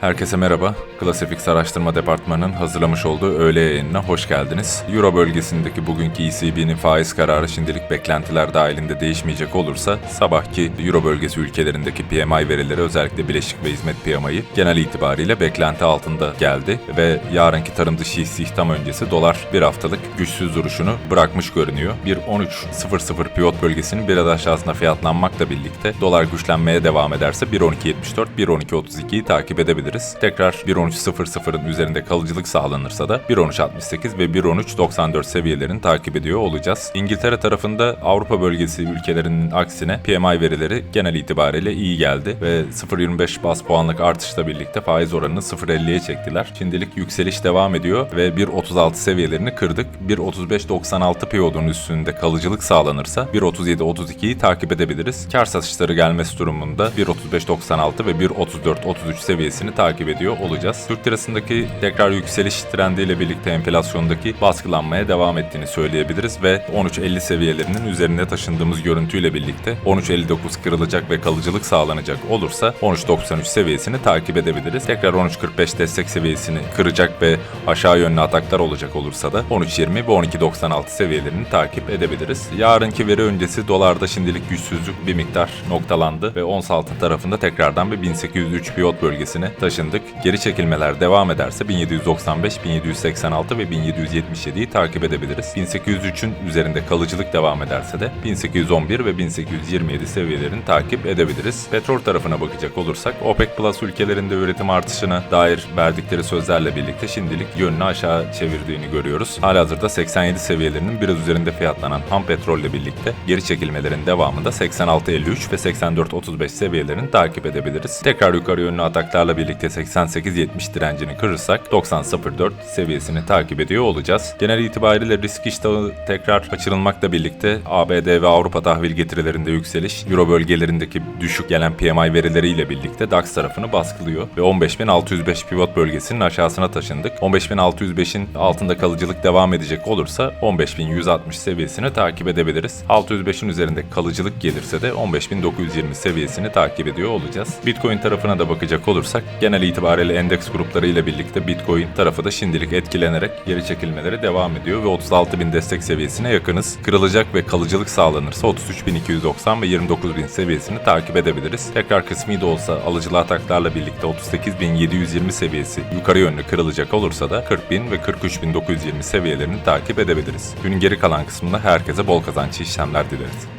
Herkese merhaba. Klasifix Araştırma Departmanı'nın hazırlamış olduğu öğle yayınına hoş geldiniz. Euro bölgesindeki bugünkü ECB'nin faiz kararı şimdilik beklentiler dahilinde değişmeyecek olursa sabahki Euro bölgesi ülkelerindeki PMI verileri özellikle bileşik ve hizmet PMI'yi genel itibariyle beklenti altında geldi ve yarınki tarım dışı istihdam öncesi dolar bir haftalık güçsüz duruşunu bırakmış görünüyor. Bir 13.00 pivot bölgesinin biraz aşağısına fiyatlanmakla birlikte dolar güçlenmeye devam ederse 1.12.74, 1.12.32'yi takip edebiliriz. Tekrar 1.13.00'ın üzerinde kalıcılık sağlanırsa da 1.13.68 ve 1.13.94 seviyelerini takip ediyor olacağız. İngiltere tarafında Avrupa bölgesi ülkelerinin aksine PMI verileri genel itibariyle iyi geldi ve 0.25 bas puanlık artışla birlikte faiz oranını 0.50'ye çektiler. Şimdilik yükseliş devam ediyor ve 1.36 seviyelerini kırdık. 1.35.96 piyodun üstünde kalıcılık sağlanırsa 1.37.32'yi takip edebiliriz. Kar satışları gelmesi durumunda 1.35.96 ve 1.34.33 seviyesini takip ediyor olacağız. Türk lirasındaki tekrar yükseliş trendiyle birlikte enflasyondaki baskılanmaya devam ettiğini söyleyebiliriz ve 13.50 seviyelerinin üzerine taşındığımız görüntüyle birlikte 13.59 kırılacak ve kalıcılık sağlanacak olursa 13.93 seviyesini takip edebiliriz. Tekrar 13.45 destek seviyesini kıracak ve aşağı yönlü ataklar olacak olursa da 13.20 ve 12.96 seviyelerini takip edebiliriz. Yarınki veri öncesi dolarda şimdilik güçsüzlük bir miktar noktalandı ve ons altın tarafında tekrardan bir 1803 pivot bölgesine taşındık. Geri çekilmeler devam ederse 1795, 1786 ve 1777'yi takip edebiliriz. 1803'ün üzerinde kalıcılık devam ederse de 1811 ve 1827 seviyelerini takip edebiliriz. Petrol tarafına bakacak olursak OPEC Plus ülkelerinde üretim artışına dair verdikleri sözlerle birlikte şimdilik yönünü aşağı çevirdiğini görüyoruz. Halihazırda 87 seviyelerinin biraz üzerinde fiyatlanan ham petrolle birlikte geri çekilmelerin devamında 86.53 ve 84.35 seviyelerini takip edebiliriz. Tekrar yukarı yönlü ataklarla birlikte 88.70 direncini kırırsak 90.04 seviyesini takip ediyor olacağız. Genel itibariyle risk iştahı tekrar açılmakla birlikte ABD ve Avrupa tahvil getirilerinde yükseliş, Euro bölgelerindeki düşük gelen PMI verileriyle birlikte DAX tarafını baskılıyor ve 15.605 pivot bölgesinin aşağısına taşındık. 15.605'in altında kalıcılık devam edecek olursa 15.160 seviyesini takip edebiliriz. 605'in üzerinde kalıcılık gelirse de 15.920 seviyesini takip ediyor olacağız. Bitcoin tarafına da bakacak olursak genel itibariyle endeks grupları ile birlikte Bitcoin tarafı da şimdilik etkilenerek geri çekilmeleri devam ediyor ve 36.000 destek seviyesine yakınız. Kırılacak ve kalıcılık sağlanırsa 33.290 ve 29.000 seviyesini takip edebiliriz. Tekrar kısmi de olsa alıcılı ataklarla birlikte 38.720 seviyesi yukarı yönlü kırılacak olursa da 40.000 ve 43.920 seviyelerini takip edebiliriz. Günün geri kalan kısmında herkese bol kazançlı işlemler dileriz.